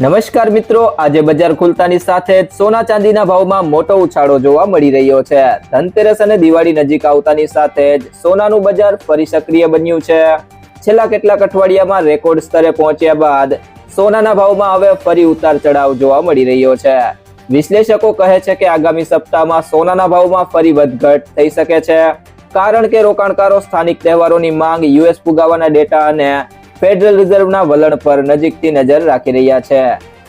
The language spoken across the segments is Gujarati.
નમસ્કાર મિત્રો, આજે બજાર ખુલતાની સાથે જ સોના ચાંદીના ભાવમાં મોટો ઉછાળો જોવા મળી રહ્યો છે. ધનતેરસ અને દિવાળી નજીક આવતાની સાથે જ સોનાનું બજાર ફરી સક્રિય બન્યું છે. છેલ્લા કેટલાક અઠવાડિયામાં રેકોર્ડ સ્તરે પહોંચ્યા બાદ સોનાના ભાવમાં હવે ફરી ઉતાર ચઢાવ જોવા મળી રહ્યો છે. વિશ્લેષકો કહે છે કે આગામી સપ્તાહમાં સોનાના ભાવમાં ફરી વધઘટ થઈ શકે છે. કારણ કે રોકાણકારો સ્થાનિક તહેવારોની માંગ યુએસ ફુગાવાના ડેટા અને ફેડરલ રિઝર્વના વલણ પર નજીકથી નજર રાખી રહ્યા છે.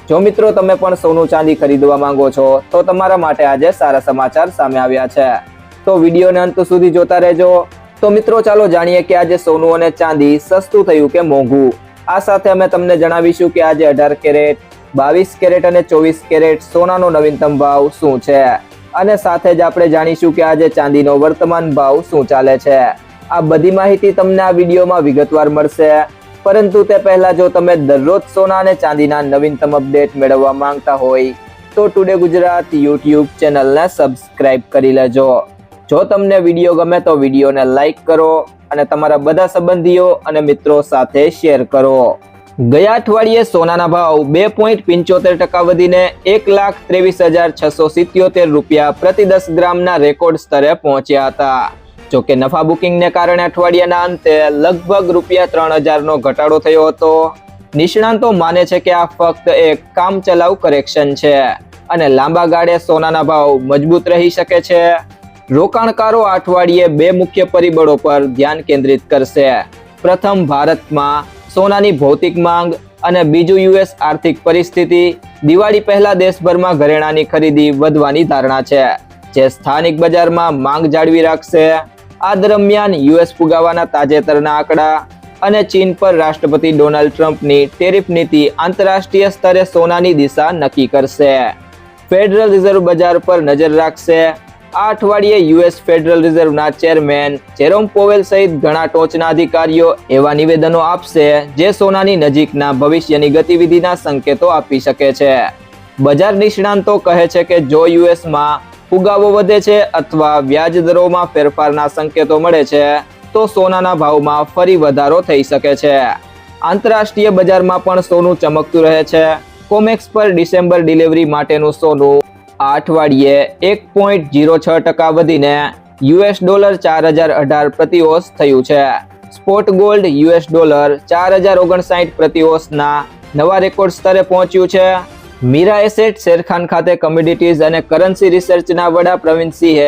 જો મિત્રો તમે પણ સોનું ચાંદી ખરીદવા માંગો છો, તો તમારા માટે આજે સારા સમાચાર સામે આવ્યા છે. તો વિડીયોને અંત સુધી જોતા રહેજો. તો મિત્રો, ચાલો જાણીએ કે આજે સોનું અને ચાંદી સસ્તું થયું કે મોંઘું? આ સાથે અમે તમને જણાવીશું કે આજે અઢાર કેરેટ, બાવીસ કેરેટ અને ચોવીસ કેરેટ સોનાનો નવીનતમ ભાવ શું છે? અને સાથે જ આપણે જાણીશું કે આજે ચાંદીનો વર્તમાન ભાવ શું ચાલે છે? આ બધી માહિતી તમને આ વિડીયોમાં વિગતવાર મળશે. પરંતુ તે પહેલા જો તમે દરરોજ સોના અને ચાંદીના નવીનતમ અપડેટ મેળવવા માંગતા હોય, તો ટુડે ગુજરાત યુટ્યુબ ચેનલને સબસ્ક્રાઇબ કરી લેજો. જો તમને વીડિયો ગમે તો વિડીયોને લાઇક કરો અને તમારા બધા સંબંધીઓ અને મિત્રો સાથે શેર કરો. ગયા અઠવાડિયે સોનાના ભાવ બે પોઈન્ટ પંચોતેર ટકા વધીને એક લાખ ત્રેવીસ હજાર છસો સિત્યોતેર રૂપિયા પ્રતિ દસ ગ્રામના રેકોર્ડ સ્તરે પહોંચ્યા હતા. જો કે નફા બુકિંગને કારણે અઠવાડિયાના અંતે લગભગ રૂપિયા ત્રણ હજારનો ઘટાડો થયો હતો. નિષ્ણાંતો માને છે કે આ ફક્ત એક કામચલાઉ કરેક્શન છે અને લાંબા ગાળે સોનાના ભાવ મજબૂત રહી શકે છે. રોકાણકારો અઠવાડિયે બે મુખ્ય પરિબળો પર ધ્યાન કેન્દ્રિત કરશે. પ્રથમ, ભારતમાં સોનાની ભૌતિક માંગ અને બીજું યુએસ આર્થિક પરિસ્થિતિ. દિવાળી પહેલા દેશભરમાં ઘરેણાની ખરીદી વધવાની ધારણા છે, જે સ્થાનિક બજારમાં માંગ જાળવી રાખશે. આ દરમિયાન યુએસ ફુગાવાના તાજેતરના આંકડા અને ચીન પર રાષ્ટ્રપતિ ડોનાલ્ડ ટ્રમ્પની ટેરિફ નીતિ આંતરરાષ્ટ્રીય સ્તરે સોનાની દિશા નક્કી કરશે. ફેડરલ રિઝર્વ બજાર પર નજર રાખશે. આ અઠવાડિયે યુએસ ફેડરલ રિઝર્વના ચેરમેન જેરોમ પોવેલ સહિત ઘણા ટોચના અધિકારીઓ એવા નિવેદનો આપશે જે સોનાની નજીકના ભવિષ્યની ગતિવિધિના સંકેતો આપી શકે છે. બજાર નિષ્ણાંતો કહે છે કે જો યુએસમાં ફુગાવો વધે છે અથવા વ્યાજ દરોમાં ફેરફારના સંકેતો મળે છે, તો સોનાના ભાવમાં ફરી વધારો થઈ શકે છે. આંતરરાષ્ટ્રીય બજારમાં પણ સોનું ચમકતું રહે છે. કોમેક્સ પર ડિસેમ્બર ડિલિવરી માટેનું સોનું આ અઠવાડિયે એક પોઈન્ટ જીરો છ ટકા વધીને યુએસ ડોલર ચાર હજાર અઢાર પ્રતિ ઓસ થયું છે. સ્પોટ ગોલ્ડ યુએસ ડોલર ચાર હજાર ઓગણસાઠ પ્રતિ ઓસના નવા રેકોર્ડ સ્તરે પહોંચ્યું છે. મીરા એસેટ શેરખાન ખાતે કમ્યુનિટીઝ અને કરન્સી રિસર્ચના વડા પ્રવીણસિંહે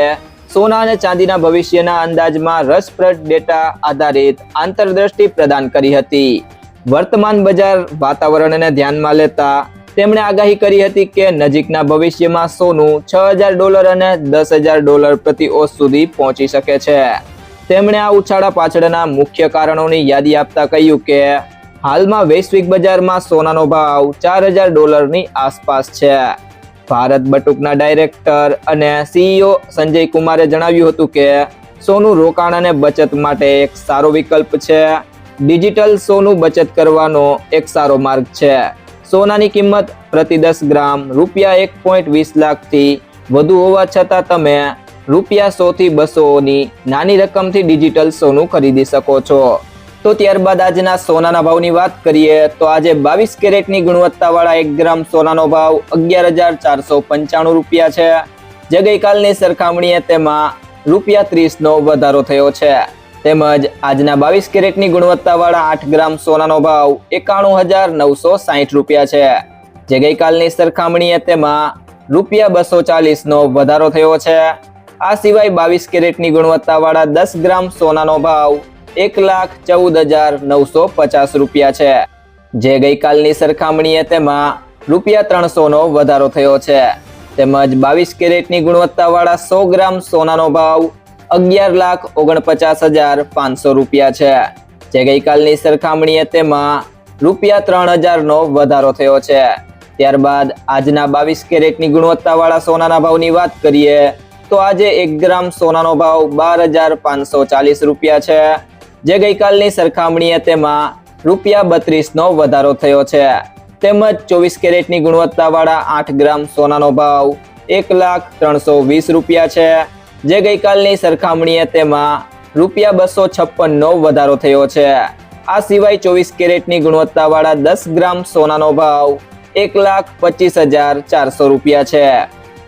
સોના અને ચાંદીના ભવિષ્યના અંદાજમાં રસપ્રદ ડેટા આધારિત આંતરદ્રષ્ટિ પ્રદાન કરી હતી. વર્તમાન બજાર વાતાવરણને ધ્યાનમાં લેતા તેમણે આગાહી કરી હતી કે નજીકના ભવિષ્યમાં સોનું છ હજાર ડોલર અને દસ હજાર ડોલર પ્રતિ ઓસ સુધી પહોંચી શકે છે. તેમણે આ ઉછાળા પાછળના મુખ્ય કારણોની યાદી આપતા કહ્યું કે હાલમાં વૈશ્વિક બજારમાં સોનાનો ભાવ ચાર હજાર ડોલરની આસપાસ છે. ભારત બટુકના ડાયરેક્ટર અને સીઈઓ સંજય કુમારે જણાવ્યું હતું કે, સોનું રોકાણ અને બચત માટે એક સારો વિકલ્પ છે. ડિજિટલ સોનું બચત કરવાનો એક સારો માર્ગ છે. સોનાની કિંમત પ્રતિ દસ ગ્રામ રૂપિયા એક પોઈન્ટ વીસ લાખથી વધુ હોવા છતાં તમે રૂપિયા સોથી બસોની નાની રકમથી ડિજિટલ સોનું ખરીદી શકો છો. તો ત્યારબાદ આજના સોનાના ભાવની વાત કરીએ, તો આજે બાવીસ કેરેટની ગુણવત્તાવાળા એક ગ્રામ સોનાનો ભાવ અગિયાર હજાર ચારસો પંચાણું રૂપિયા છે. જે ગઈકાલની સરખામણીએ તેમાં રૂપિયા ત્રીસનો વધારો થયો છે. તેમજ આજના બાવીસ કેરેટની ગુણવત્તાવાળા આઠ ગ્રામ સોનાનો ભાવ એકાણું હજાર નવસો સાહીઠ રૂપિયા છે. જે ગઈકાલની સરખામણીએ તેમાં રૂપિયા બસો ચાલીસનો વધારો થયો છે. આ સિવાય બાવીસ કેરેટની ગુણવત્તાવાળા દસ ગ્રામ સોનાનો ભાવ એક લાખ ચૌદ હજાર નવસો પચાસ રૂપિયા છે. જે ગઈકાલની સરખામણીએ તેમાં રૂપિયા ત્રણસોનો વધારો થયો છે. તેમજ બાવીસ કેરેટની ગુણવત્તાવાળા સો ગ્રામ સોનાનો ભાવ અગિયાર લાખ ઓગણપચાસ હજાર પાંચસો રૂપિયા છે. જે ગઈકાલની સરખામણીએ તેમાં રૂપિયા ત્રણ હજારનો વધારો થયો છે. ત્યારબાદ આજના બાવીસ કેરેટની ગુણવત્તાવાળા સોનાના ભાવની વાત કરીએ, તો આજે એક ગ્રામ સોનાનો ભાવ બાર હજાર પાંચસો ચાલીસ રૂપિયા છે. જે ગઈકાલની સરખામણીએ તેમાં રૂપિયા બત્રીસનો વધારો થયો છે. તેમજ ચોવીસ કેરેટની ગુણવત્તાવાળા આઠ ગ્રામ સોનાનો ભાવ એક લાખ ત્રણસો વીસ રૂપિયા છે. જે ગઈકાલની સરખામણીએ તેમાં રૂપિયા બસો છપ્પનનો વધારો થયો છે. આ સિવાય ચોવીસ કેરેટની ગુણવત્તાવાળા દસ ગ્રામ સોનાનો ભાવ એક લાખ પચીસ હજાર ચારસો રૂપિયા છે.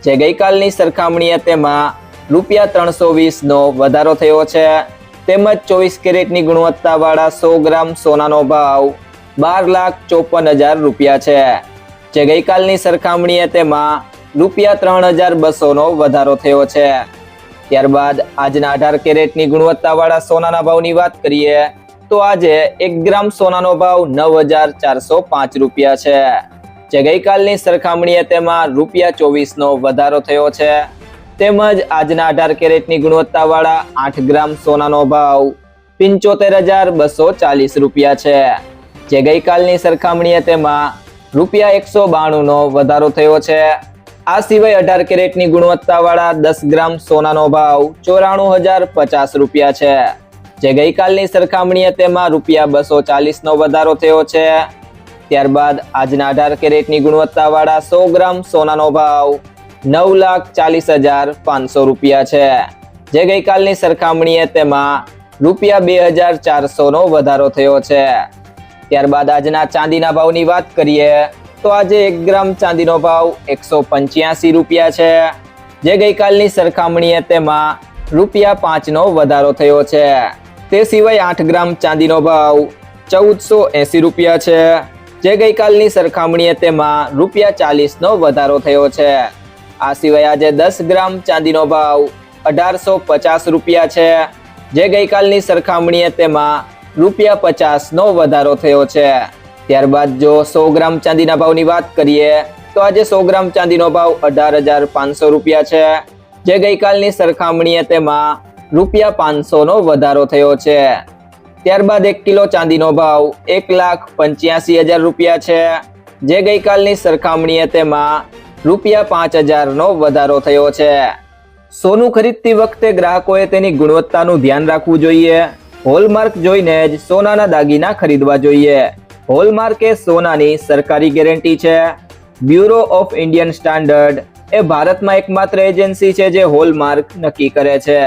જે ગઈકાલની સરખામણીએ તેમાં રૂપિયા ત્રણસો વીસનો વધારો થયો છે. તેમજ ચોવીસ કેરેટની ગુણવત્તાવાળા સો ગ્રામ સોનાનો ભાવ બાર લાખ ચોપન હજાર રૂપિયા છે. જે ગઈકાલની સરખામણીએ તેમાં રૂપિયા ત્રણ હજાર બસોનો વધારો થયો છે. ત્યારબાદ આજના અઢાર કેરેટની ગુણવત્તાવાળા સોનાના ભાવની વાત કરીએ, તો આજે એક ગ્રામ સોનાનો ભાવ નવ હજાર ચારસો પાંચ રૂપિયા છે. જે ગઈકાલની સરખામણીએ તેમાં રૂપિયા ચોવીસનો વધારો થયો છે. તેમજ આજના અઢાર કેરેટની ગુણવત્તાવાળા આઠ ગ્રામ સોનાનો ભાવ પંચોતેર હજાર બસો ચાલીસ રૂપિયા છે. જે ગઈકાલની સરખામણીએ તેમાં રૂપિયા એકસો બાણુંનો વધારો થયો છે. આ સિવાય અઢાર કેરેટની ગુણવત્તાવાળા દસ ગ્રામ સોનાનો ભાવ ચોરાણું હજાર પચાસ રૂપિયા છે. જે ગઈકાલની સરખામણીએ તેમાં રૂપિયા બસો ચાલીસનો વધારો થયો છે. ત્યારબાદ આજના અઢાર કેરેટની ગુણવત્તાવાળા સો ગ્રામ સોનાનો ભાવ નવ લાખ ચાલીસ હજાર પાંચસો રૂપિયા છે. જે ગઈકાલની સરખામણીએ તેમાં રૂપિયા બે હજાર ચારસોનો વધારો થયો છે. ત્યારબાદ આજના ચાંદીના ભાવની વાત કરીએ તો આજે એક ગ્રામ ચાંદીનો ભાવ એકસો પંચ્યાસી રૂપિયા છે. જે ગઈકાલની સરખામણીએ તેમાં રૂપિયા પાંચનો વધારો થયો છે. તે સિવાય આઠ ગ્રામ ચાંદીનો ભાવ ચૌદસો એંસી રૂપિયા છે. જે ગઈકાલની સરખામણીએ તેમાં રૂપિયા ચાલીસનો વધારો થયો છે. આ સિવાય આજે દસ ગ્રામ ચાંદીનો ભાવ અઢારસો પચાસ રૂપિયા છે. જે ગઈકાલની સરખામણીએ તેમાં રૂપિયા પચાસનો વધારો થયો છે. ત્યારબાદ જો સો ગ્રામ ચાંદીના ભાવની વાત કરીએ, તો આજે સો ગ્રામ ચાંદીનો ભાવ અઢાર હજાર પાંચસો રૂપિયા છે. જે ગઈકાલની સરખામણીએ તેમાં રૂપિયા પાંચસોનો વધારો થયો છે. ત્યારબાદ એક કિલો ચાંદીનો ભાવ એક લાખ પંચ્યાસી હજાર રૂપિયા છે. જે ગઈકાલની સરખામણીએ તેમાં રૂપિયા પાંચ હજારનો વધારો થયો છે. સોનું ખરીદતી વખતે ગ્રાહકોએ તેની ગુણવત્તાનું ધ્યાન રાખવું જોઈએ. હોલમાર્ક જોઈને જ સોનાના દાગીના ખરીદવા જોઈએ. હોલમાર્ક એ સોનાની સરકારી ગેરંટી છે. બ્યુરો ઓફ ઇન્ડિયન સ્ટાન્ડર્ડ એ ભારતમાં એકમાત્ર એજન્સી છે જે હોલમાર્ક નક્કી કરે છે.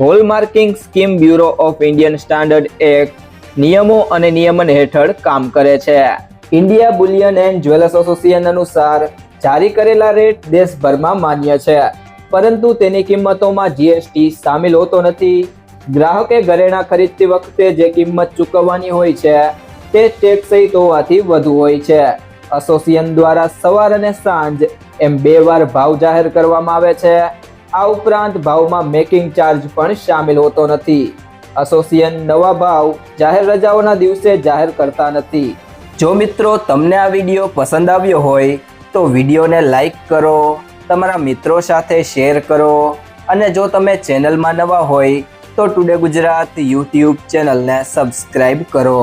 Hallmarking scheme Bureau of Indian Standard Act નિયમો અને નિયમન હેઠળ કામ કરે છે. India Bullion and Jewellers Association અનુસાર જારી કરેલા રેટ દેશભરમાં માન્ય છે. પરંતુ તેની કિંમતોમાં જીએસટી સામેલ હોતો નથી. ગ્રાહકે ઘરેણા ખરીદતી વખતે જે કિંમત ચૂકવવાની હોય છે, તે ટેક્સ સહિત હોવાથી વધુ હોય છે. એસોસિએશન દ્વારા સવાર અને સાંજ એમ બે વાર ભાવ જાહેર કરવામાં આવે છે. આ ઉપરાંત ભાવમાં મેકિંગ ચાર્જ પણ સામેલ હોતો નથી. એસોસિએશન નવા ભાવ જાહેર રજાઓના દિવસે જાહેર કરતા નથી. જો મિત્રો તમને આ વીડિયો પસંદ આવ્યો હોય તો વિડીયોને લાઈક કરો, તમારા મિત્રો સાથે શેર કરો અને જો તમે ચેનલમાં નવા હોય તો ટુડે ગુજરાત યુટ્યુબ ચેનલને સબસ્ક્રાઈબ કરો.